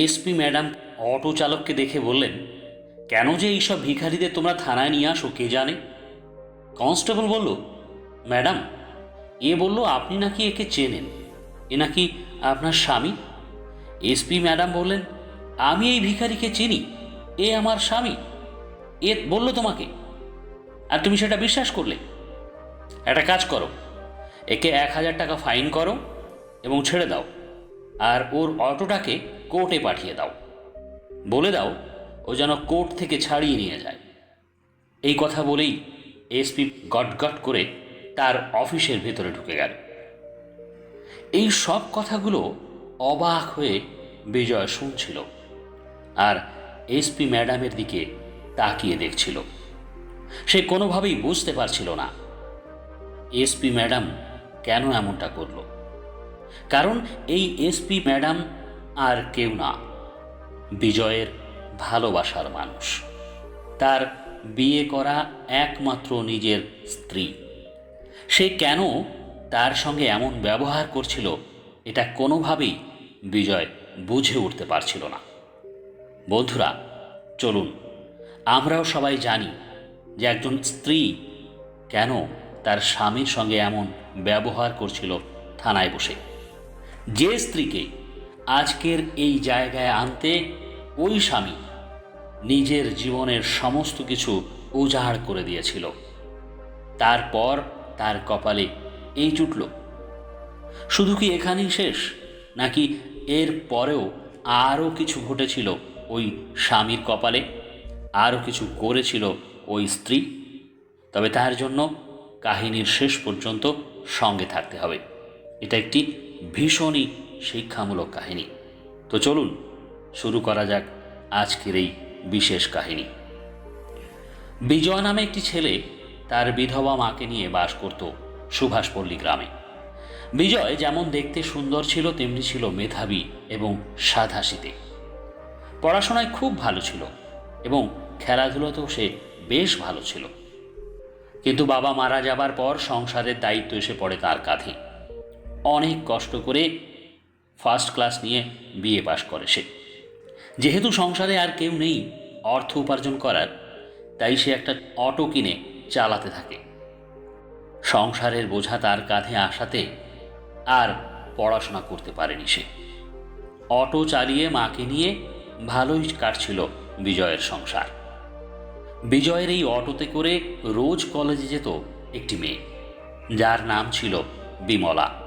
SP madam auto চালককে দেখে বললেন, কেন যে এইসব ভিখারিদের তোমরা থানায় নিয়ে আসো, কে জানে? কনস্টেবল বলল, ম্যাডাম, এ বলল আপনি নাকি একে চেনেন, এ নাকি আপনার স্বামী? এসপি ম্যাডাম বললেন, আমি এই ভিখারিকে চিনি, এ আমার স্বামী, এ বলল তোমাকে, আর তুমি সেটা বিশ্বাস করলে। একটা কাজ করো, একে এক হাজার টাকা ফাইন করো এবং ছেড়ে দাও। আর ওর অটোটাকে কোর্টে পাঠিয়ে দাও। বলে দাও, ও যেন কোর্ট থেকে ছাড়িয়ে নিয়ে যায়। এই কথা বলেই এসপি গটগট করে তার অফিসের ভেতরে ঢুকে গেল। এই সব কথাগুলো অবাক হয়ে বিজয় শুনছিল আর এসপি ম্যাডামের দিকে তাকিয়ে দেখছিল। সে কোনোভাবেই বুঝতে পারছিল না। এসপি ম্যাডাম কেন এমনটা করল? কারণ এই এসপি ম্যাডাম আর কেউ না। বিজয়ের ভালোবাসার মানুষ। তার বিয়ে করা একমাত্র নিজের স্ত্রী। সে কেন তার সঙ্গে এমন ব্যবহার করছিল, এটা কোনোভাবেই বিজয় বুঝে উঠতে পারছিল না। বন্ধুরা, চলুন, আমরাও সবাই জানি যে একজন স্ত্রী কেন তার স্বামীর সঙ্গে এমন ব্যবহার করছিল থানায় বসে। যে স্ত্রীকে আজকের এই জায়গায় আনতে ওই স্বামী নিজের জীবনের সমস্ত কিছু উজাড় করে দিয়েছিল। তারপর তার কপালে এই জুটল। শুধু কি এখানেই শেষ, নাকি এর পরেও আরও কিছু ঘটেছিল ওই স্বামীর কপালে? আরও কিছু করেছিল ওই স্ত্রী? তবে তার জন্য কাহিনীর শেষ পর্যন্ত সঙ্গে থাকতে হবে। এটা একটি ভীষণই শিক্ষামূলক কাহিনী। তো চলুন, শুরু করা যাক আজকের এই বিশেষ কাহিনী। বিজয় নামে একটি ছেলে তার বিধবা মাকে নিয়ে বাস করত সুভাষপল্লী গ্রামে। বিজয় যেমন দেখতে সুন্দর ছিল, তেমনি ছিল মেধাবী এবং সাধাসিতে পড়াশোনায় খুব ভালো ছিল এবং খেলাধুলোতেও সে বেশ ভালো ছিল। কিন্তু বাবা মারা যাবার পর সংসারের দায়িত্ব এসে পড়ে তার কাঁধে। অনেক কষ্ট করে ফার্স্ট ক্লাস নিয়ে বিএ পাশ করে সে। যেহেতু সংসারে আর কেউ নেই, অর্থ উপার্জন করার, তাই সে একটা অটো কিনে চালাতে থাকে। সংসারের বোঝা তার কাঁধে আসাতে আর পড়াশোনা করতে পারেনি সে। অটো চালিয়ে মাকে নিয়ে ভালোই কাটছিল বিজয়ের সংসার। বিজয়ের এই অটোতে করে রোজ কলেজে যেত একটি মেয়ে, যার নাম ছিল বিমলা।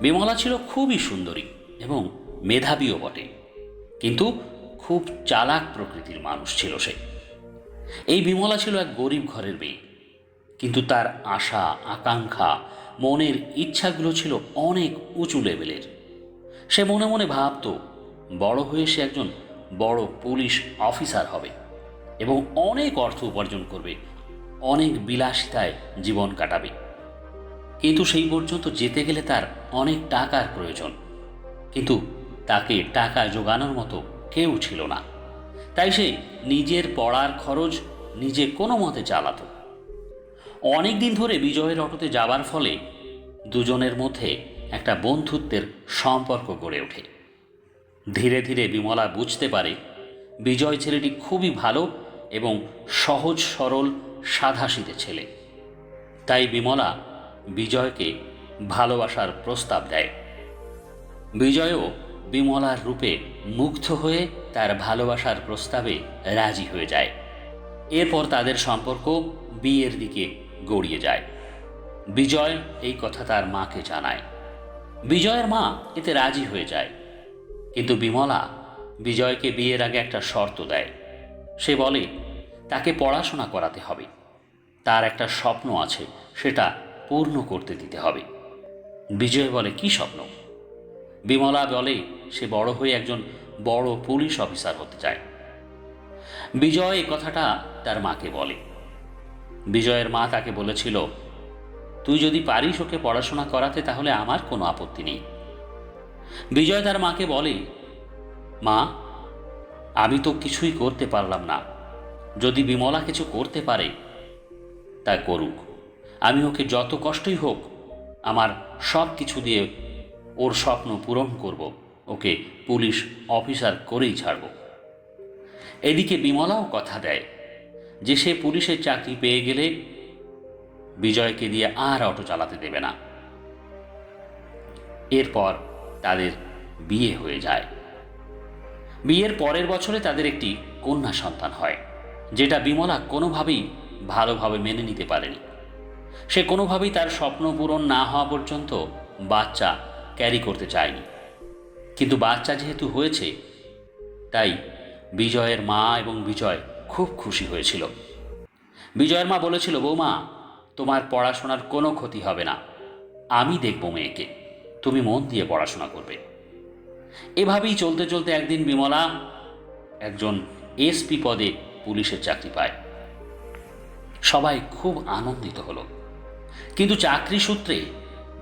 বিমলা ছিল খুবই সুন্দরী এবং মেধাবীও বটে। কিন্তু খুব চালাক প্রকৃতির মানুষ ছিল সে। এই বিমলা ছিল এক গরিব ঘরের মেয়ে। কিন্তু তার আশা, আকাঙ্ক্ষা, মনের ইচ্ছাগুলো ছিল অনেক উঁচু লেভেলের। সে মনে মনে ভাবত, বড় হয়ে সে একজন বড় পুলিশ অফিসার হবে এবং অনেক অর্থ উপার্জন করবে, অনেক বিলাসিতায় জীবন কাটাবে। কিন্তু সেই পর্যন্ত যেতে গেলে তার অনেক টাকার প্রয়োজন। কিন্তু তাকে টাকা জোগানোর মতো কেউ ছিল না। তাই সে নিজের পড়ার খরচ নিজে কোনো মতে চালাত। অনেক দিন ধরে বিজয়ের অটোতে যাবার ফলে দুজনের মধ্যে একটা বন্ধুত্বের সম্পর্ক গড়ে ওঠে। ধীরে ধীরে বিমলা বুঝতে পারে বিজয় ছেলেটি খুবই ভালো এবং সহজ সরল, সাধাসিধে ছেলে। তাই বিমলা বিজয়কে ভালোবাসার প্রস্তাব দেয়। বিজয়ও বিমলার রূপে মুগ্ধ হয়ে তার ভালোবাসার প্রস্তাবে রাজি হয়ে যায়। এরপর তাদের সম্পর্ক বিয়ের দিকে গড়িয়ে যায়। বিজয় এই কথা তার মাকে জানায়। বিজয়ের মা এতে রাজি হয়ে যায়। কিন্তু বিমলা বিজয়কে বিয়ের আগে একটা শর্ত দেয়। সে বলে, তাকে পড়াশোনা করাতে হবে। তার একটা স্বপ্ন আছে, সেটা পূর্ণ করতে দিতে হবে। বিজয় বলে, কি স্বপ্ন? বিমলা বলে, সে বড় হয়ে একজন বড় পুলিশ অফিসার হতে চায়। বিজয় এই কথাটা তার মাকে বলে। বিজয়ের মা তাকে বলেছিল, তুই যদি পারিস ওকে পড়াশোনা করাতে, তাহলে আমার কোনো আপত্তি নেই। বিজয় তার মাকে বলে, মা, আমি তো কিছুই করতে পারলাম না। যদি বিমলা কিছু করতে পারে, তা করুক। আমি ওকে যত কষ্টই হোক আমার সব কিছু দিয়ে ওর স্বপ্ন পূরণ করব। ওকে পুলিশ অফিসার করেই ছাড়ব। এদিকে বিমলাও কথা দেয় যে সে পুলিশের চাকরি পেয়ে গেলে বিজয়কে দিয়ে আর অটো চালাতে দেবে না। এরপর তাদের বিয়ে হয়ে যায়। বিয়ের পরের বছরে তাদের একটি কন্যা সন্তান হয়, যেটা বিমলা কোনোভাবেই ভালোভাবে মেনে নিতে পারেনি। সে কোনোভাবেই তার স্বপ্ন পূরণ না হওয়া পর্যন্ত বাচ্চা ক্যারি করতে চায়নি। কিন্তু বাচ্চা যেহেতু হয়েছে, তাই বিজয়ের মা এবং বিজয় খুব খুশি হয়েছিল। বিজয়ের মা বলেছিল, বৌমা, তোমার পড়াশোনার কোনো ক্ষতি হবে না। আমি দেখব মেয়েকে। তুমি মন দিয়ে পড়াশোনা করবে। এভাবেই চলতে চলতে একদিন বিমলা একজন এসপি পদে পুলিশের চাকরি পায়। সবাই খুব আনন্দিত হলো। কিন্তু চাকরি সূত্রে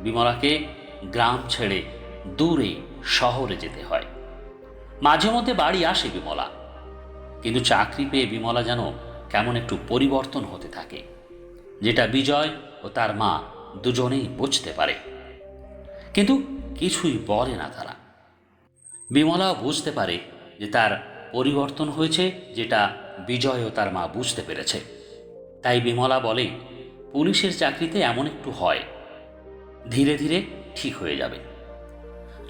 বিমলাকে গ্রাম ছেড়ে দূরে শহরে যেতে হয়। মাঝে মধ্যে বাড়ি আসে বিমলা। কিন্তু চাকরি পেয়ে বিমলা যেন কেমন একটু পরিবর্তন হতে থাকে, যেটা বিজয় ও তার মা দুজনেই বুঝতে পারে। কিন্তু কিছুই বলে না তারা। বিমলাও বুঝতে পারে যে তার পরিবর্তন হয়েছে, যেটা বিজয় ও তার মা বুঝতে পেরেছে। তাই বিমলা বলে পুলিশের চাকরিতে এমন একটু হয়, ধীরে ধীরে ঠিক হয়ে যাবে।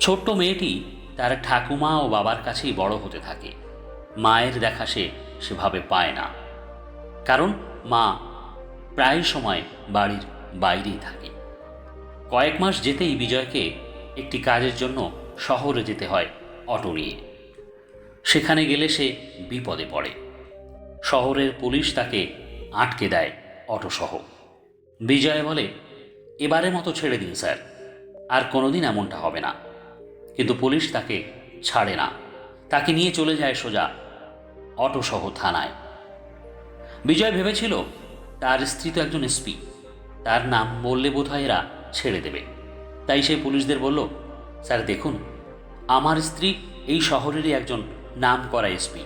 ছোট্ট মেয়েটি তার ঠাকুমা ও বাবার কাছেই বড় হতে থাকে। মায়ের দেখা সে সেভাবে পায় না। কারণ মা প্রায় সময় বাড়ির বাইরেই থাকে। কয়েক মাস যেতেই বিজয়কে একটি কাজের জন্য শহরে যেতে হয় অটো নিয়ে। সেখানে গেলে সে বিপদে পড়ে। শহরের পুলিশ তাকে আটকে দেয় অটোসহ। বিজয় বলে, এবারের মতো ছেড়ে দিন, স্যার। আর কোনোদিন এমনটা হবে না। কিন্তু পুলিশ তাকে ছাড়ে না। তাকে নিয়ে চলে যায় সোজা অটোসহ থানায়। বিজয় ভেবেছিল, তার স্ত্রী তো একজন এসপি। তার নাম বললে বোধহয় এরা ছেড়ে দেবে। তাই সে পুলিশদের বলল, স্যার, দেখুন, আমার স্ত্রী এই শহরেরই একজন নাম করা এসপি।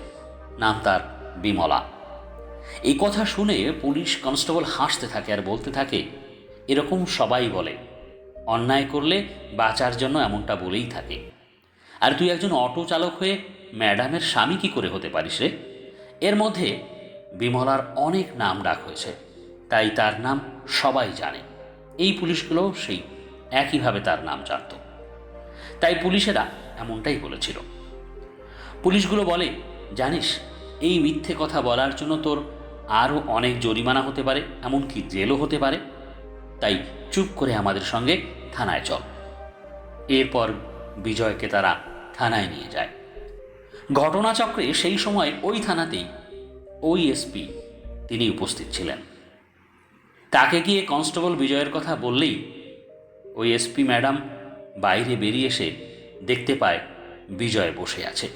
নাম তার বিমলা। এই কথা শুনে পুলিশ কনস্টেবল হাসতে থাকে আর বলতে থাকে, এরকম সবাই বলে, অন্যায় করলে বাঁচার জন্য এমনটা বলেই থাকে। আর তুই একজন অটো চালক হয়ে ম্যাডামের স্বামী কি করে হতে পারিস রে? এর মধ্যে বিমলার অনেক নাম ডাক হয়েছে, তাই তার নাম সবাই জানে। এই পুলিশগুলোও সেই একইভাবে তার নাম জানত। তাই পুলিশেরা এমনটাই বলেছিল। পুলিশগুলো বলে, জানিস, এই মিথ্যে কথা বলার জন্য তোর আরও অনেক জরিমানা হতে পারে, এমনকি জেলও হতে পারে। তাই চুপ করে আমাদের সঙ্গে থানায় চল। এরপর বিজয়কে তারা থানায় নিয়ে যায়। ঘটনাচক্রে সেই সময় ওই থানাতেই ওই এসপি তিনি উপস্থিত ছিলেন। তাকে গিয়ে কনস্টেবল বিজয়ের কথা বললেই ওই এসপি ম্যাডাম বাইরে বেরিয়ে এসে দেখতে পায় বিজয় বসে আছে।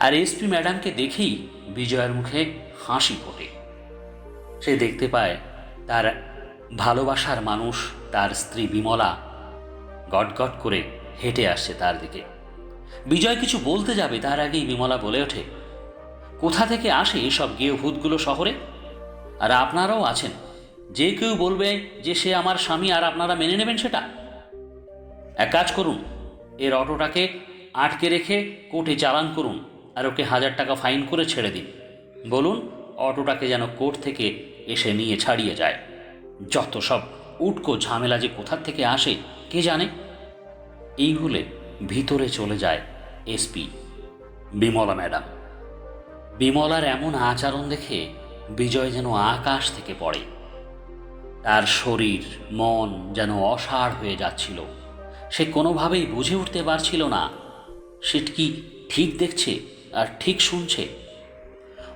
আর এসপি ম্যাডামকে দেখেই বিজয়ের মুখে হাসি ফোটে। সে দেখতে পায় তার ভালোবাসার মানুষ, তার স্ত্রী বিমলা গটগট করে হেঁটে আসছে তার দিকে। বিজয় কিছু বলতে যাবে, তার আগেই বিমলা বলে ওঠে, কোথা থেকে আসে এসব গেয় ভূতগুলো শহরে? আর আপনারাও আছেন। যে কেউ বলবে যে সে আমার স্বামী, আর আপনারা মেনে নেবেন সেটা? এক কাজ করুন, এর অটোটাকে আটকে রেখে কোর্টে চালান করুন। আর ওকে হাজার টাকা ফাইন করে ছেড়ে দিন। বলুন, অটোটাকে যেন কোর্ট থেকে এসে নিয়ে ছাড়িয়ে যায়। যত সব উটকো ঝামেলা যে কোথার থেকে আসে, কে জানে? এই বলে ভিতরে চলে যায় এসপি বিমলা ম্যাডাম। বিমলার এমন আচরণ দেখে বিজয় যেন আকাশ থেকে পড়ে। তার শরীর, মন যেন অসাড় হয়ে যাচ্ছিল। সে কোনোভাবেই বুঝে উঠতে পারছিল না। সে কি ঠিক দেখছে? আর ঠিক শুনছে।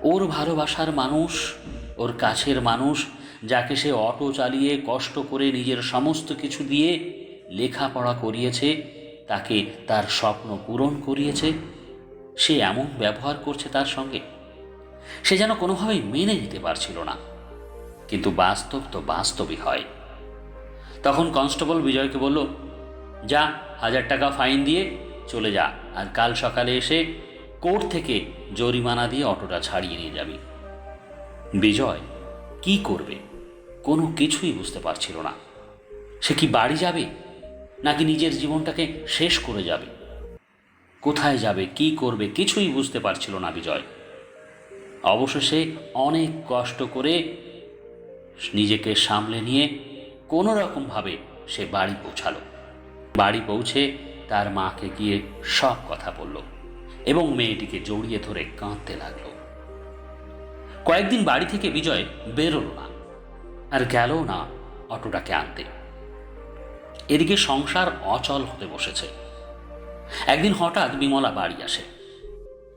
ওর ভালোবাসার মানুষ, ওর কাছের মানুষ, যাকে সে অটো চালিয়ে কষ্ট করে নিজের সমস্ত কিছু দিয়ে লেখাপড়া করিয়েছে, তাকে তার স্বপ্ন পূরণ করিয়েছে, সে এমন ব্যবহার করছে তার সঙ্গে। সে যেন কোনোভাবেই মেনে নিতে পারছিল না। কিন্তু বাস্তব তো বাস্তবই হয়। তখন কনস্টেবল বিজয়কে বলল, যা, হাজার টাকা ফাইন দিয়ে চলে যা, আর কাল সকালে এসে কোর্ট থেকে জরিমানা দিয়ে অটোটা ছাড়িয়ে নিয়ে যাবি। বিজয়, কি করবে? কোনো কিছুই বুঝতে পারছিল না। সে কি বাড়ি যাবে? নাকি নিজের জীবনটাকে শেষ করে যাবে? কোথায় যাবে, কি করবে, কিছুই বুঝতে পারছিল না বিজয়। অবশেষে অনেক কষ্ট করে নিজেকে সামলে নিয়ে কোনো রকমভাবে সে বাড়ি পৌঁছালো। বাড়ি পৌঁছে তার মাকে গিয়ে সব কথা বলল। এবং মেয়েটিকে জড়িয়ে ধরে কাঁদতে লাগল। কয়েকদিন বাড়ি থেকে বিজয় বেরোলো না আর গেল না অটোটাকে আনতে। এদিকে সংসার অচল হতে বসেছে। একদিন হঠাৎ বিমলা বাড়ি আসে।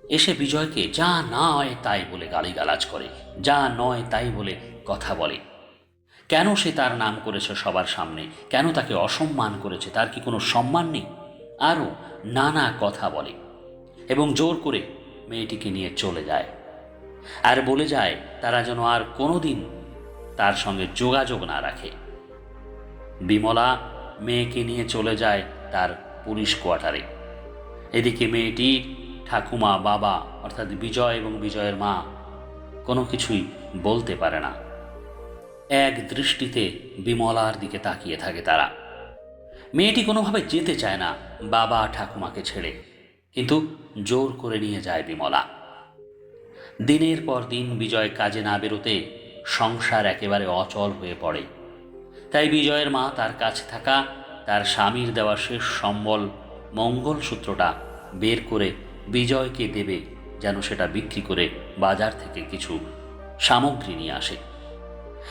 এসে বিজয়কে, যা না হয় তাই বলে গালিগালাজ করে, যা নয় তাই বলে কথা বলে। কেন সে তার নাম করেছে সবার সামনে? কেন তাকে অসম্মান করেছে? তার কি কোনো সম্মান নেই? আরও নানা কথা বলে। এবং জোর করে মেয়েটিকে নিয়ে চলে যায়। আর বলে যায়, তারা যেন আর কোনোদিন তার সঙ্গে যোগাযোগ না রাখে। বিমলা মেয়েকে নিয়ে চলে যায় তার পুলিশ কোয়ার্টারে। এদিকে মেয়েটি ঠাকুমা, বাবা, অর্থাৎ বিজয় এবং বিজয়ের মা কোনো কিছুই বলতে পারে না। এক দৃষ্টিতে বিমলার দিকে তাকিয়ে থাকে তারা। মেয়েটি কোনোভাবে যেতে চায় না, বাবা ঠাকুমাকে ছেড়ে। কিন্তু জোর করে নিয়ে যায় বিমলা। দিনের পর দিন বিজয় কাজে না বেরোতে সংসার একেবারে অচল হয়ে পড়ে। তাই বিজয়ের মা তার কাছে থাকা, তার স্বামীর দেওয়া শেষ সম্বল, মঙ্গলসূত্রটা বের করে বিজয়কে দেবে যেন সেটা বিক্রি করে বাজার থেকে কিছু সামগ্রী নিয়ে আসে।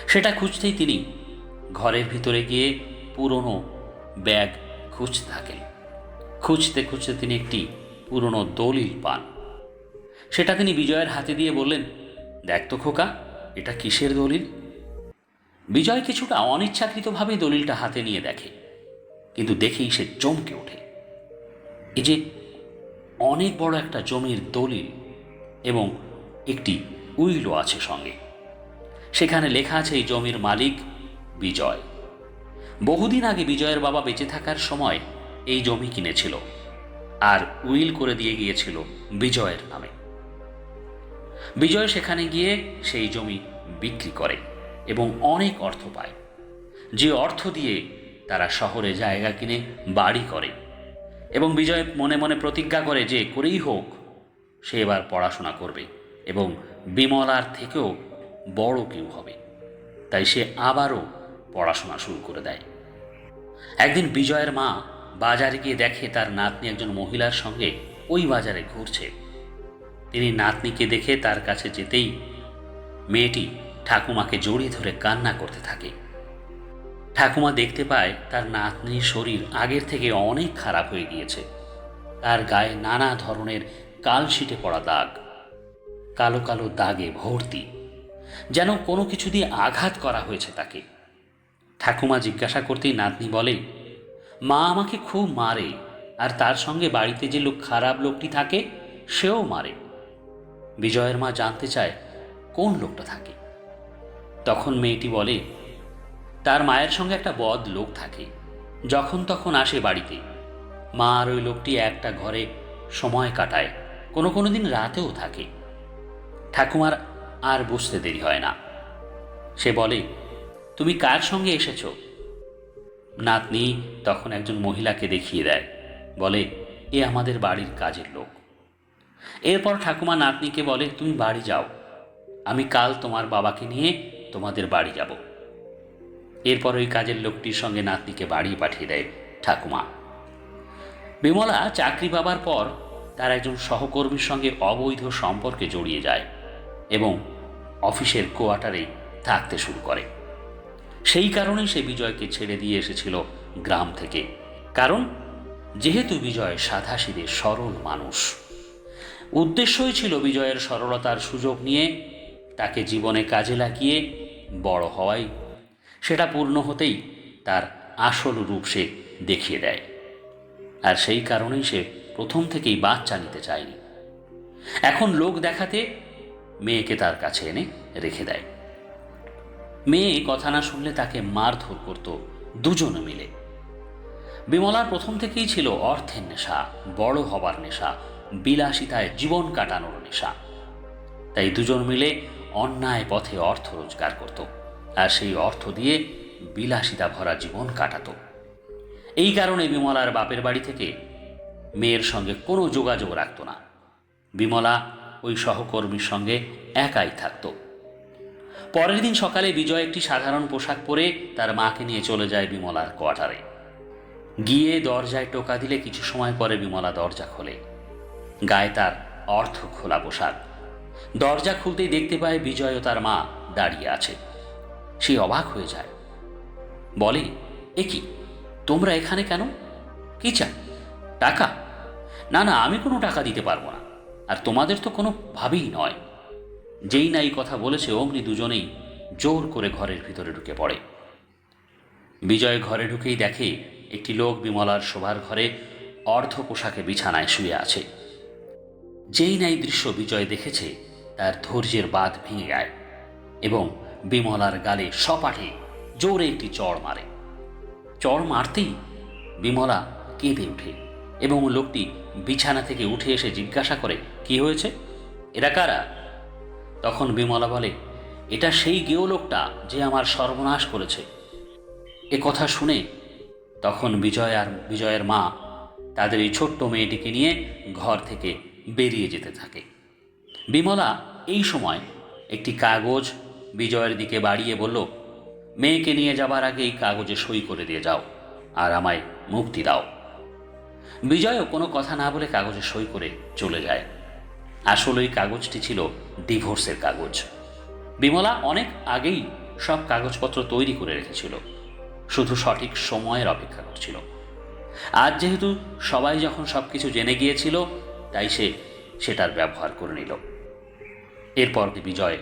সেটা খুঁজতেই তিনি ঘরের ভিতরে গিয়ে পুরনো ব্যাগ খুঁজতে থাকেন। খুঁজতে খুঁজতে তিনি একটি পুরনো দলিল পান। সেটা তিনি বিজয়ের হাতে দিয়ে বললেন, দেখ তো খোকা, এটা কিসের দলিল? বিজয় কিছুটা অনিচ্ছাকৃতভাবে দলিলটা হাতে নিয়ে দেখে, কিন্তু দেখেই সে চমকে ওঠে। এই যে অনেক বড় একটা জমির দলিল এবং একটি উইলও আছে সঙ্গে, সেখানে লেখা আছে এই জমির মালিক বিজয়। বহুদিন আগে বিজয়ের বাবা বেঁচে থাকার সময় এই জমি কিনেছিল। আর উইল করে দিয়ে গিয়েছিল বিজয়ের নামে। বিজয় সেখানে গিয়ে সেই জমি বিক্রি করে এবং অনেক অর্থ পায়। যে অর্থ দিয়ে তারা শহরে জায়গা কিনে বাড়ি করে এবং বিজয় মনে মনে প্রতিজ্ঞা করে যে করেই হোক, সে এবার পড়াশোনা করবে এবং বিমলার থেকেও বড় কেউ হবে। তাই সে আবারও পড়াশোনা শুরু করে দেয়। একদিন বিজয়ের মা বাজারে গিয়ে দেখে তার নাতনি একজন মহিলার সঙ্গে ওই বাজারে ঘুরছে। তিনি নাতনিকে দেখে তার কাছে যেতেই মেয়েটি ঠাকুমাকে জড়িয়ে ধরে কান্না করতে থাকে। ঠাকুমা দেখতে পায় তার নাতনির শরীর আগের থেকে অনেক খারাপ হয়ে গিয়েছে। তার গায়ে নানা ধরনের কালশিটে পড়া দাগ, কালো কালো দাগে ভর্তি, যেন কোনো কিছু দিয়ে আঘাত করা হয়েছে তাকে। ঠাকুমা জিজ্ঞাসা করতেই নাতনি বলে মা আমাকে খুব মারে, আর তার সঙ্গে বাড়িতে যে লোক খারাপ লোকটি থাকে, সেও মারে। বিজয়ের মা জানতে চায়, কোন লোকটা থাকে? তখন মেয়েটি বলে, তার মায়ের সঙ্গে একটা বদ লোক থাকে, যখন তখন আসে বাড়িতে। মা আর ওই লোকটি একটা ঘরে সময় কাটায়, কোনো কোনো দিন রাতেও থাকে। ঠাকুমার আর বুঝতে দেরি হয় না। সে বলে, তুমি কার সঙ্গে এসেছ? নাতনি তখন একজন মহিলাকে দেখিয়ে দেয়। বলে, এ আমাদের বাড়ির কাজের লোক। এরপর ঠাকুমা নাতনিকে বলে, তুমি বাড়ি যাও। আমি কাল তোমার বাবাকে নিয়ে তোমাদের বাড়ি যাব। এরপর ওই কাজের লোকটির সঙ্গে নাতনিকে বাড়ি পাঠিয়ে দেয় ঠাকুমা। বিমলা চাকরি পাবার পর তার একজন সহকর্মীর সঙ্গে অবৈধ সম্পর্কে জড়িয়ে যায় এবং অফিসের কোয়ার্টারে থাকতে শুরু করে। সেই কারণেই সে বিজয়কে ছেড়ে দিয়ে এসেছিল গ্রাম থেকে। কারণ, যেহেতু বিজয় সাধাসিধে সরল মানুষ। উদ্দেশ্যই ছিল বিজয়ের সরলতার সুযোগ নিয়ে তাকে জীবনে কাজে লাগিয়ে বড় হওয়াই। সেটা পূর্ণ হতেই তার আসল রূপ সে দেখিয়ে দেয়। আর সেই কারণেই সে প্রথম থেকেই বাচ্চা নিতে চায়নি। এখন লোক দেখাতে মেয়েকে তার কাছে এনে রেখে দেয়। মেয়ে কথা না শুনলে তাকে মারধর করত দুজনে মিলে। বিমলার প্রথম থেকেই ছিল অর্থের নেশা, বড় হবার নেশা, বিলাসিতায় জীবন কাটানোর নেশা। তাই দুজন মিলে অন্যায় পথে অর্থ রোজগার করত আর সেই অর্থ দিয়ে বিলাসিতা ভরা জীবন কাটাত। এই কারণে বিমলার বাপের বাড়ি থেকে মেয়ের সঙ্গে কোনো যোগাযোগ রাখত না। বিমলা ওই সহকর্মীর সঙ্গে একাই থাকতো। পরের দিন সকালে বিজয় একটি সাধারণ পোশাক পরে তার মাকে নিয়ে চলে যায় বিমলার কোয়ার্টারে। গিয়ে দরজায় টোকা দিলে কিছু সময় পরে বিমলা দরজা খোলে। গায়ে তার অর্থ খোলা পোশাক। দরজা খুলতেই দেখতে পায় বিজয় ও তার মা দাঁড়িয়ে আছে। সে অবাক হয়ে যায়। বলে, এ কি? তোমরা এখানে কেন? কি চাই? টাকা? না না, আমি কোনো টাকা দিতে পারব না। আর তোমাদের তো কোনো ভাবেই নয়। যেই না এই কথা বলেছে, অমনি দুজনেই জোর করে ঘরের ভিতরে ঢুকে পড়ে। বিজয় ঘরে ঢুকেই দেখে একটি লোক বিমলার শোভার ঘরে অর্ধ পোশাকে বিছানায় শুয়ে আছে। যেই না এই দৃশ্য বিজয় দেখেছে, তার ধৈর্যের বাঁধ ভেঙে যায় এবং বিমলার গালে সপাঠে জোরে একটি চড় মারে। চড় মারতেই বিমলা কেঁদে ওঠে এবং লোকটি বিছানা থেকে উঠে এসে জিজ্ঞাসা করে, কি হয়েছে? এরা কারা? তখন বিমলা বলে, এটা সেই গেও লোকটা যে আমার সর্বনাশ করেছে। এ কথা শুনে তখন বিজয় আর বিজয়ের মা তাদের এই ছোট্ট মেয়েটিকে নিয়ে ঘর থেকে বেরিয়ে যেতে থাকে। বিমলা এই সময় একটি কাগজ বিজয়ের দিকে বাড়িয়ে বলল, মেয়েকে নিয়ে যাবার আগে এই কাগজে সই করে দিয়ে যাও আর আমায় মুক্তি দাও। বিজয়ও কোনো কথা না বলে কাগজে সই করে চলে যায়। আসলে ওই কাগজটি ছিল ডিভোর্সের কাগজ। বিমলা অনেক আগেই সব কাগজপত্র তৈরি করে রেখেছিল। শুধু সঠিক সময়ের অপেক্ষা করছিল। আজ যেহেতু সবাই যখন সব কিছু জেনে গিয়েছিল, তাই সে সেটার ব্যবহার করে নিল। এরপর বিজয়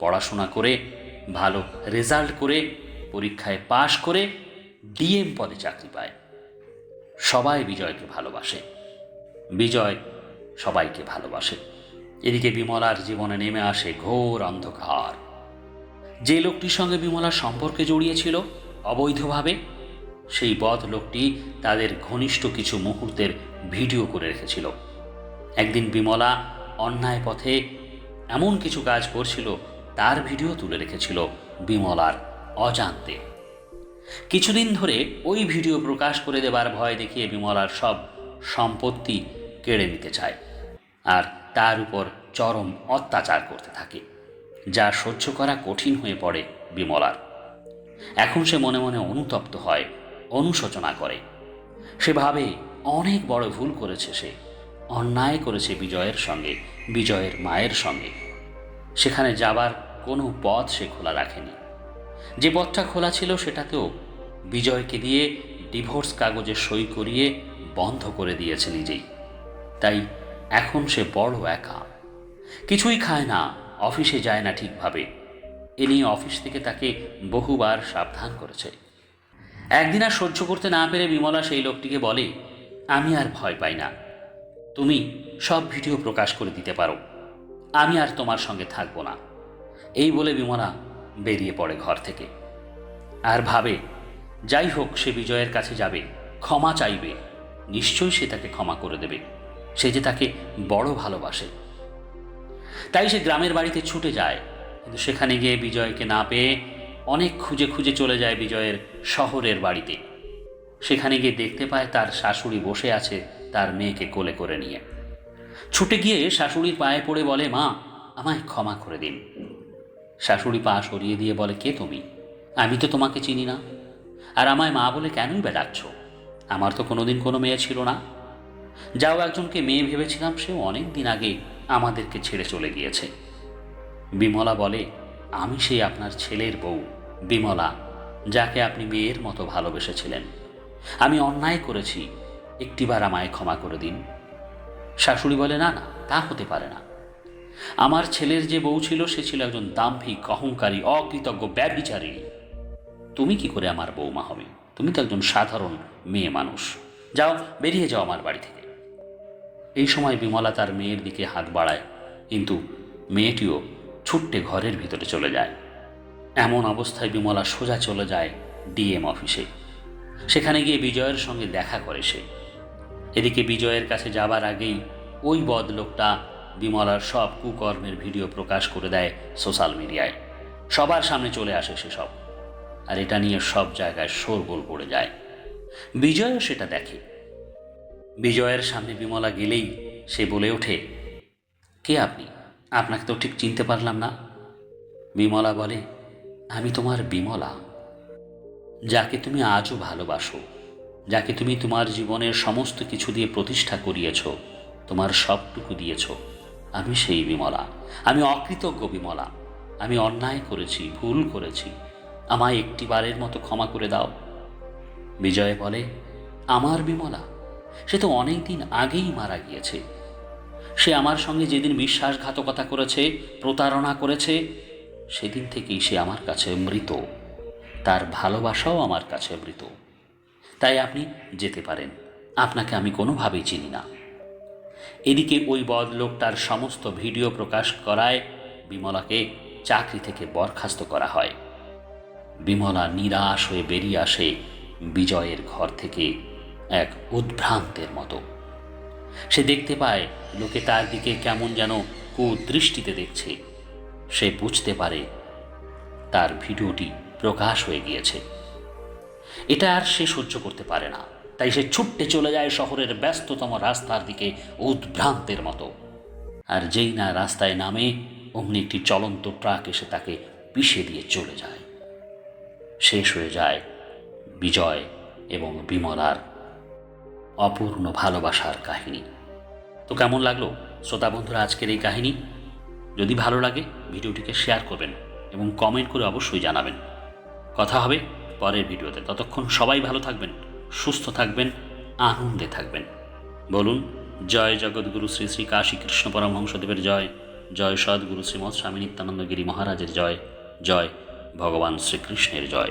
পড়াশোনা করে, ভালো রেজাল্ট করে, পরীক্ষায় পাশ করে ডিএম পদে চাকরি পায়। সবাই বিজয়কে ভালোবাসে। বিজয় সবাইকে ভালোবাসে। এদিকে বিমলার জীবনে নেমে আসে ঘোর অন্ধকার। যে লোকটির সঙ্গে বিমলার সম্পর্কে জড়িয়েছিল অবৈধভাবে, সেই বধ লোকটি তাদের ঘনিষ্ঠ কিছু মুহূর্তের ভিডিও করে রেখেছিল। একদিন বিমলা অন্যায় পথে এমন কিছু কাজ করছিল, তার ভিডিও তুলে রেখেছিল বিমলার অজান্তে। কিছুদিন ধরে ওই ভিডিও প্রকাশ করে দেবার ভয় দেখিয়ে বিমলার সব সম্পত্তি কেড়ে নিতে চায়। আর তার উপর চরম অত্যাচার করতে থাকে, যা সহ্য করা কঠিন হয়ে পড়ে বিমলার। এখন সে মনে মনে অনুতপ্ত হয়, অনুশোচনা করে। সে ভাবে অনেক বড় ভুল করেছে সে, অন্যায় করেছে বিজয়ের সঙ্গে, বিজয়ের মায়ের সঙ্গে। সেখানে যাবার কোনো পথ সে খোলা রাখেনি। যে পথটা খোলা ছিল সেটাতেও বিজয়কে দিয়ে ডিভোর্স কাগজে সই করিয়ে বন্ধ করে দিয়েছে নিজেই। তাই এখন সে বড় একা। কিছুই খায় না, অফিসে যায় না ঠিকভাবে। এ নিয়ে অফিস থেকে তাকে বহুবার সাবধান করেছে। একদিন আর সহ্য করতে না পেরে বিমলা সেই লোকটিকে বলে, আমি আর ভয় পাই না। তুমি সব ভিডিও প্রকাশ করে দিতে পারো। আমি আর তোমার সঙ্গে থাকব না। এই বলে বিমলা বেরিয়ে পড়ে ঘর থেকে। আর ভাবে, যাই হোক, সে বিজয়ের কাছে যাবে, ক্ষমা চাইবে। নিশ্চয়ই সে তাকে ক্ষমা করে দেবে। সে যে তাকে বড় ভালোবাসে। তাই সে গ্রামের বাড়িতে ছুটে যায়, কিন্তু সেখানে গিয়ে বিজয়কে না পেয়ে অনেক খুঁজে খুঁজে চলে যায় বিজয়ের শহরের বাড়িতে। সেখানে গিয়ে দেখতে পায় তার শাশুড়ি বসে আছে তার মেয়েকে কোলে করে নিয়ে। ছুটে গিয়ে শাশুড়ির পায়ে পড়ে বলে, মা, আমায় ক্ষমা করে দিন। শাশুড়ি পা সরিয়ে দিয়ে বলে, কে তুমি? আমি তো তোমাকে চিনি না। আর আমায় মা বলে কেনই বা ডাকছ? আমার তো কোনোদিন কোনো মেয়ে ছিল না। যাও একজনকে মেয়ে ভেবেছিলাম সেও অনেক দিন আগে আমাদেরকে ছেড়ে চলে গিয়েছে। বিমলা বলে, আমি সেই আপনার ছেলের বউ, বিমলা, যাকে আপনি মেয়ের মতো ভালোবেসেছিলেন। আমি অন্যায় করেছি, একটিবার আমায় ক্ষমা করে দিন। শাশুড়ি বলে, না না, তা হতে পারে না। আমার ছেলের যে বউ ছিল, সে ছিল একজন দাম্ভিক, অহংকারী, অকৃতজ্ঞ ব্যবিচারিণী তুমি কি করে আমার বৌমা হবে? তুমি তো একজন সাধারণ মেয়ে মানুষ। যাও, বেরিয়ে যাও আমার বাড়ি থেকে। এই সময় বিমলা তার মেয়ের দিকে হাত বাড়ায়। কিন্তু মেয়েটিও ছুট্টে ঘরের ভিতরে চলে যায়। এমন অবস্থায় বিমলা সোজা চলে যায় ডিএম অফিসে। সেখানে গিয়ে বিজয়ের সঙ্গে দেখা করে সে। এদিকে বিজয়ের কাছে যাবার আগেই ওই বদলোকটা বিমলার সব কুকর্মের ভিডিও প্রকাশ করে দেয় সোশ্যাল মিডিয়ায়। সবার সামনে চলে আসে সেসব। আর এটা নিয়ে সব জায়গায় শোরগোল পড়ে যায়। বিজয়ও সেটা দেখে। বিজয়ের সামনে বিমলা গেলেই সে বলে ওঠে, কে আপনি? আপনাকে তো ঠিক চিনতে পারলাম না। বিমলা বলে, আমি তোমার বিমলা, যাকে তুমি আজও ভালোবাসো, যাকে তুমি তোমার জীবনের সমস্ত কিছু দিয়ে প্রতিষ্ঠা করিয়েছ, তোমার সবটুকু দিয়েছ। আমি সেই বিমলা, আমি অকৃতজ্ঞ বিমলা, আমি অন্যায় করেছি, ভুল করেছি। আমায় একটিবারের মতো ক্ষমা করে দাও। বিজয় বলে, আমার বিমলা সে তো অনেক দিন আগেই মারা গিয়েছে। সে আমার সঙ্গে যেদিন বিশ্বাসঘাতকতা করেছে, প্রতারণা করেছে, সেদিন থেকেই সে আমার কাছে মৃত। তার ভালোবাসাও আমার কাছে মৃত। তাই আপনি যেতে পারেন। আপনাকে আমি কোনোভাবেই চিনি না। এদিকে ওই বদলোকটার সমস্ত ভিডিও প্রকাশ করায় বিমলাকে চাকরি থেকে বরখাস্ত করা হয়। বিমলা নিরাশ হয়ে বেরিয়ে আসে বিজয়ের ঘর থেকে। এক উদ্ভ্রান্তের মতো। সে দেখতে পায় লোকে তার দিকে কেমন যেন কুদৃষ্টিতে দেখছে। সে বুঝতে পারে তার ভিডিওটি প্রকাশ হয়ে গিয়েছে। এটা আর সে সহ্য করতে পারে না। তাই সে ছুটতে চলে যায় শহরের ব্যস্ততম রাস্তার দিকে উদ্ভ্রান্তের মতো। আর যেই না রাস্তায় নামে, অমনি একটি চলন্ত ট্রাক এসে তাকে পিষে দিয়ে চলে যায়। শেষ হয়ে যায় বিজয় এবং বিমলার অপূর্ণ ভালোবাসার কাহিনী। তো কেমন লাগল? শ্রোতা বন্ধুরা, আজকের এই কাহিনী? যদি ভালো লাগে, ভিডিওটিকে শেয়ার করবেন এবং কমেন্ট করে অবশ্যই জানাবেন। কথা হবে পরের ভিডিওতে। ততক্ষণ সবাই ভালো থাকবেন, সুস্থ থাকবেন, আনন্দে থাকবেন। বলুন, জয় জগৎগুরু শ্রী শ্রী কাশী কৃষ্ণ পরমহংসদেবের জয় জয় সদ্গুরু শ্রীমৎ স্বামী নিত্যানন্দ গিরি মহারাজের জয় জয় ভগবান শ্রীকৃষ্ণের জয়।